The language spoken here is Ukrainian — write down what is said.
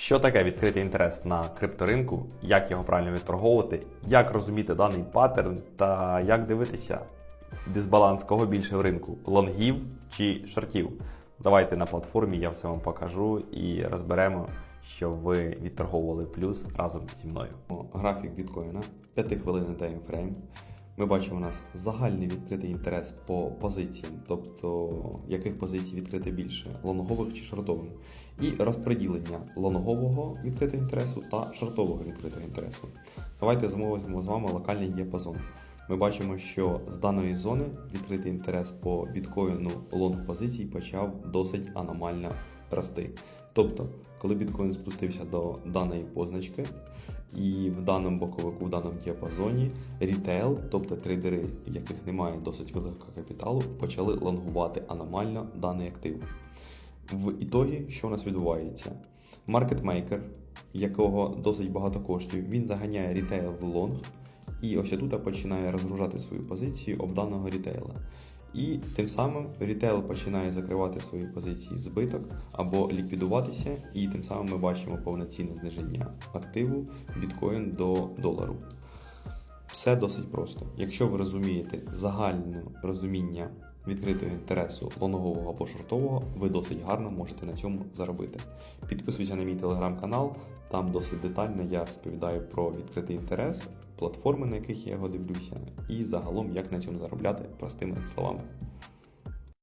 Що таке відкритий інтерес на крипторинку, як його правильно відторговувати, як розуміти даний паттерн та як дивитися дисбаланс кого більше в ринку лонгів чи шортів. Давайте на платформі я все вам покажу і розберемо, щоб ви відторговували плюс разом зі мною. Графік біткоїна, 5 хвилин таймфрейм. Ми бачимо у нас загальний відкритий інтерес по позиціям, тобто яких позицій відкрити більше лонгових чи шортових, і розподілення лонгового відкритого інтересу та шортового відкритого інтересу. Давайте замовимо з вами локальний діапазон. Ми бачимо, що з даної зони відкритий інтерес по біткоїну лонг позицій почав досить аномально рости. Тобто, коли біткоін спустився до даної позначки, і в даному боковику, в даному діапазоні рітейл, тобто трейдери, яких немає досить великого капіталу, почали лонгувати аномально даний актив. В ітогі, що у нас відбувається? Маркетмейкер, якого досить багато коштів, він заганяє рітейл в лонг, і ось тут починає розгружати свою позицію об даного рітейла. І тим самим рітейл починає закривати свої позиції в збиток або ліквідуватися, і тим самим ми бачимо повноцінне зниження активу біткоін до долару. Все досить просто. Якщо ви розумієте загальне розуміння відкритого інтересу лонгового або шортового, ви досить гарно можете на цьому заробити. Підписуйся на мій телеграм-канал, там досить детально я розповідаю про відкритий інтерес, платформи, на яких я його дивлюся, і загалом як на цьому заробляти простими словами.